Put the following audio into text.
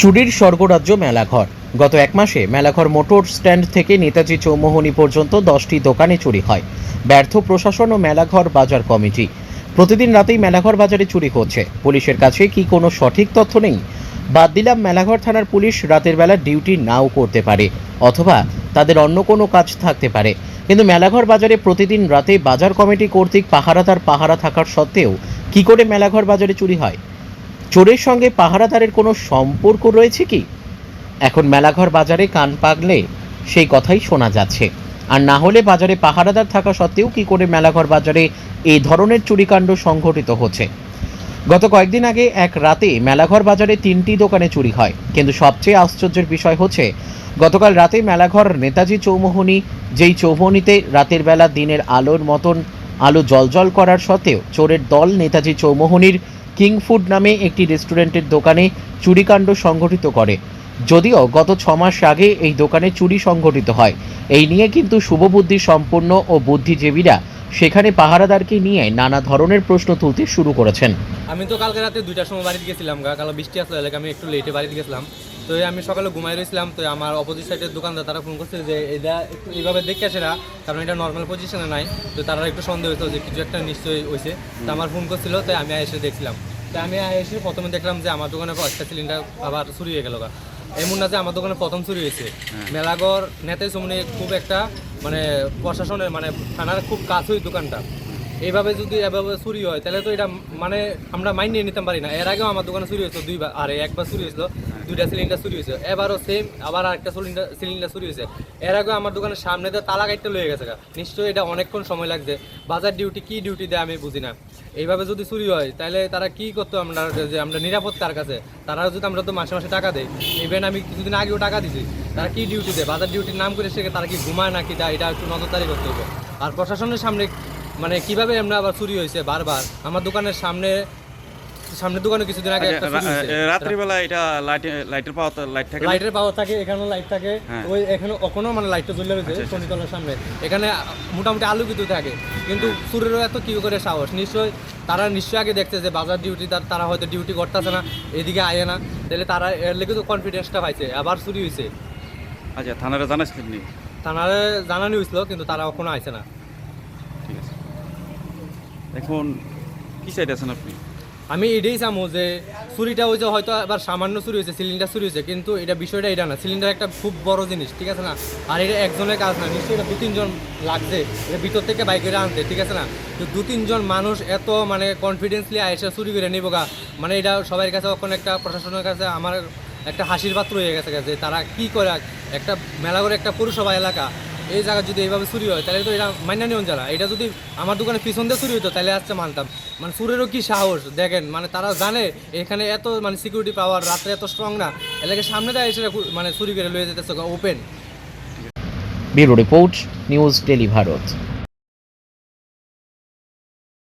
চুরির স্বর্গরাজ্য মেলাঘর। গত এক মাসে মেলাঘর মোটর স্ট্যান্ড থেকে নেতাজি চৌমোহনী পর্যন্ত দশটি দোকানে চুরি হয়। ব্যর্থ প্রশাসন ও মেলাঘর বাজার কমিটি। প্রতিদিন রাতেই মেলাঘর বাজারে চুরি হচ্ছে। পুলিশের কাছে কি কোনো সঠিক তথ্য নেই? বাদ দিলাম মেলাঘর থানার পুলিশ রাতের বেলা ডিউটি নাও করতে পারে, অথবা তাদের অন্য কোনো কাজ থাকতে পারে। কিন্তু মেলাঘর বাজারে প্রতিদিন রাতে বাজার কমিটি কর্তৃক পাহারাদার পাহারা থাকার সত্ত্বেও কি করে মেলাঘর বাজারে চুরি হয়? চোরের সঙ্গে পাহারাদারের কোনো সম্পর্ক রয়েছে কি? এখন মেলাঘর বাজারে কান পাগলে, সেই কথাই শোনা যাচ্ছে। আর না হলে বাজারে পাহারাদার থাকা সত্ত্বেও কি করে মেলাঘর বাজারে এই ধরনের চুরিকাণ্ড সংঘটিত হচ্ছে? গত কয়েকদিন আগে এক রাতে মেলাঘর বাজারে তিনটি দোকানে চুরি হয়। কিন্তু সবচেয়ে আশ্চর্যের বিষয় হচ্ছে, গতকাল রাতে মেলাঘর নেতাজি চৌমোহনী, যেই চৌমোহনীতে রাতের বেলা দিনের আলোর মতন আলো জলজল করার সত্ত্বেও চোরের দল নেতাজি চৌমোহনীর কিং ফুড নামে একটি রেস্টুরেন্টের দোকানে চুরিকাণ্ড সংঘটিত করে। যদিও গত ছ মাস আগে এই দোকানে চুরি সংঘটিত হয়। এই নিয়ে কিন্তু শুভবুদ্ধি সম্পন্ন ও বুদ্ধিজীবীরা সেখানে পাহারাদারকে নিয়ে নানা ধরনের প্রশ্ন তুলতে শুরু করেছেন। আমি তো কালকে রাতে দুইটার সময় বাড়িতে গেছিলাম গা কালো বৃষ্টি আসলে এলাকা আমি একটু লেটে বাড়িতে গেছিলাম। তো আমি সকালে ঘুমাই রয়েছিলাম তো আমার অপোজিট সাইডের দোকানদার তারা ফোন করছে যে এটা একটু এইভাবে দেখে আসে না কারণ এটা নর্মাল পজিশনে নাই। তো তারা একটু সন্দেহ হয়েছিল যে কিছু একটা নিশ্চয়ই হয়েছে। তো আমার ফোন করছিল তাই আমি এসে দেখছিলাম। তো আমি এসে প্রথমে দেখলাম যে আমার দোকানে একটা সিলিন্ডার আবার চুরি হয়ে গেল এমন না যে আমার দোকানে প্রথম চুরি হয়েছে। মেলাগড় নেতাই সুমনি খুব একটা মানে প্রশাসনের মানে থানার খুব কাছেই দোকানটা। এইভাবে যদি এভাবে চুরি হয় তাহলে তো এটা মানে আমরা মাইন্ড নিয়ে নিতে পারি না। এর আগেও আমার দোকানে চুরি হয়েছিল দুইবার আরে একবার চুরি হয়েছিল দুইটা সিলিন্ডার চুরি হয়েছে। এবারও সেম আবার আরেকটা সিলিন্ডার সিলিন্ডার চুরি হয়েছে। এর আগেও আমার দোকানের সামনে দিয়ে তালা কাটতে লয়ে গেছে। নিশ্চয়ই এটা অনেকক্ষণ সময় লাগছে। বাজার ডিউটি কি ডিউটি দেয় আমি বুঝি না। এইভাবে যদি চুরি হয়, তাহলে তারা কি করতো আমরা যে আমরা নিরাপদ তার কাছে? তারা যদি আমরা তো মাসে মাসে টাকা দেয় ইভেন আমি কিছুদিন আগেও টাকা দিছি, তারা কি ডিউটি দেয়? বাজার ডিউটির নাম করে সে তারা কি ঘুমায় নাকি তা এটা একটু নজরদারি করতে হবে। আর প্রশাসনের সামনে মানে কীভাবে আমরা আবার চুরি হয়েছে? বারবার আমার দোকানের সামনে সামনের দোকানে কিছুদিন আগে একটা রাত্রিবেলা এটা লাইট লাইটের পাওয়া লাইট থাকে লাইটের পাওয়ার থাকে এখানে লাইট থাকে। হ্যাঁ। ওই এখানে ওখানেও মানে লাইটটা জ্বলে রয়েছে আচ্ছা, আচ্ছা। শনিতলার সামনে। এখানে মোটামুটি আলোকিত থাকে কিন্তু চুরেরও এত কি করে সাহস? নিশ্চয়ই তারা নিশ্চয়ই আগে দেখছে যে বাজার ডিউটি তারা হয়তো ডিউটি করতেছে না এদিকে আয় না। তাহলে তারা এর লেগে তো কনফিডেন্সটা পাইছে আবার চুরি হয়েছে আচ্ছা থানারে জানাইছিলেন নি? তারা জানানো হয়েছিল কিন্তু তারা কখনো আইছে না। ঠিক আছে। এখন কি চাইতেছেন আপনি? আমি এটাই চামো যে চুরিটা হয়েছে হয়তো আবার সামান্য চুরি হয়েছে সিলিন্ডার চুরি হয়েছে, কিন্তু এটা বিষয়টা এটা না। সিলিন্ডার একটা খুব বড় জিনিস, ঠিক আছে না? আর এটা একজনের কাজ না, নিশ্চয়ই এটা দু তিনজন লাগছে, এটা ভিতর থেকে বাইক করে আনতে, ঠিক আছে না? তো দু তিনজন মানুষ এত মানে কনফিডেন্সলি এসে চুরি করে নিব গা। মানে এটা সবার কাছে এখন একটা প্রশাসনের কাছে আমার একটা হাসির পাত্র হয়ে গেছে যে তারা কি করে, একটা মেলা করে একটা পৌরসভা এলাকা এই জায়গা যদি এইভাবে চুরি হয়, তাহলে তো এটা মাইনা নিয়ন এটা যদি আমার দোকানে পিছন দিয়ে চুরি হতো তাহলে আসতে মানতাম। মানে চুরেরও কি সাহস? দেখেন মানে তারা জানে, এখানে এত মানে সিকিউরিটি পাওয়ার রাত্রে এত স্ট্রং না। এলাকার সামনে দেয় এসে মানে চুরি করে লয়ে যেতেছে, open. Bureau report, news tele Bharat.